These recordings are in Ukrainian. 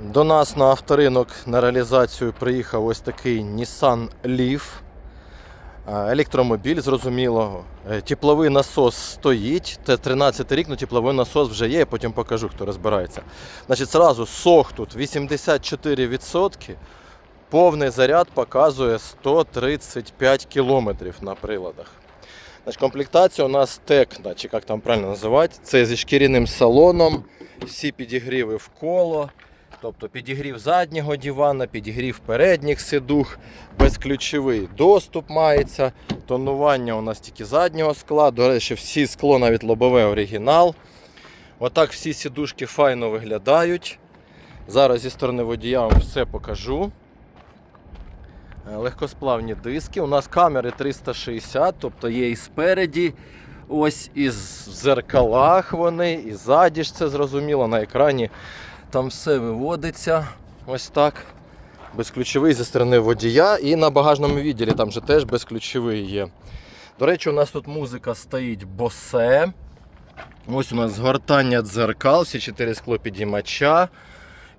До нас на авторинок на реалізацію приїхав ось такий Nissan Leaf. Е, Електромобіль, зрозуміло. Е, Тепловий насос стоїть. Це 13 рік, але тепловий насос вже є, я потім покажу, хто розбирається. Значить, зразу сох тут 84%. Повний заряд показує 135 кілометрів на приладах. Значить, комплектація у нас Текна, чи як там правильно називати. Це зі шкіряним салоном, всі підігріви в коло. Тобто підігрів заднього дивана, підігрів передніх сидух, безключовий доступ мається. Тонування у нас тільки заднього скла. До речі, всі скло навіть лобове оригінал. Отак всі сідушки файно виглядають. Зараз зі сторони водія вам все покажу. Е, Легкосплавні диски. У нас камери 360, тобто є і спереді, ось і в зеркалах вони, і ззаді ж це зрозуміло, на екрані там все виводиться. Ось так. Безключовий зі сторони водія і на багажному відділі там же теж безключовий є. До речі, у нас тут музика стоїть босе. Ось у нас згортання дзеркал, всі чотири скло підіймача,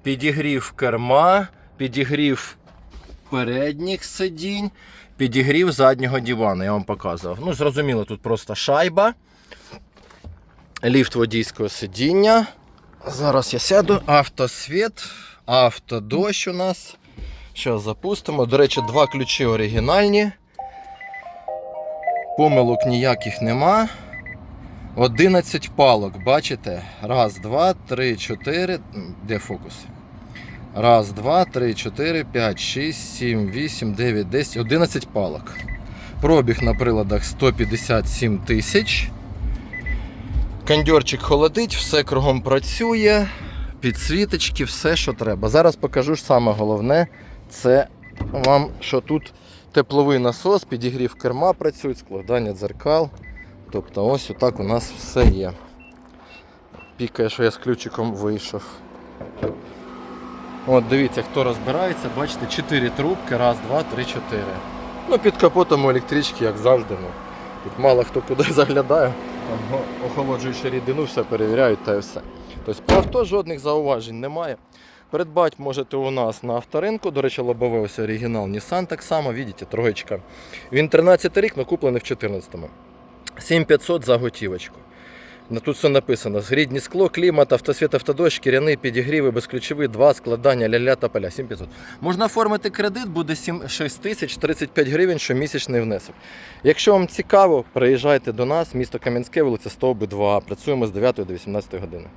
підігрів керма, підігрів передніх сидінь, підігрів заднього дивана, я вам показував. Ну, зрозуміло, тут просто шайба, ліфт водійського сидіння. Зараз я сяду, автосвіт, автодощ у нас. Що запустимо. До речі, два ключі оригінальні. Помилок ніяких нема. 11 палок, бачите? Раз, два, три, чотири. Де фокус? Раз, два, три, чотири, п'ять, шість, сім, вісім, дев'ять, десять, 11 палок. Пробіг на приладах 157 тисяч. Кондьорчик холодить, все кругом працює, підсвіточки, все, що треба. Зараз покажу ж саме головне, це вам, що тут тепловий насос, підігрів керма працюють, складання дзеркал. Тобто ось отак у нас все є. Пікає, що я з ключиком вийшов. От дивіться, хто розбирається, бачите, 4 трубки, раз, два, три, чотири. Ну, під капотом у електрички, як завжди. Ну. Тут мало хто куди заглядає. Охолоджуючи рідину, все перевіряють та і все. Тобто по авто жодних зауважень немає. Придбати можете у нас на авторинку. До речі, лобове ось оригінал Nissan так само, бачите, троєчка. Він 13 рік, але куплений в 14-му. 7500 за готівочку. Тут все написано: згрідні скло, клімат, автосвіт, автодощ, шкіряний, підігріви, безключові, два складання, ля-ля та поля. 7500. Можна оформити кредит, буде 7, 6 тисяч 35 гривень щомісячний внесок. Якщо вам цікаво, приїжджайте до нас, місто Кам'янське, вулиця Стовби 2. Працюємо з 9 до 18 години.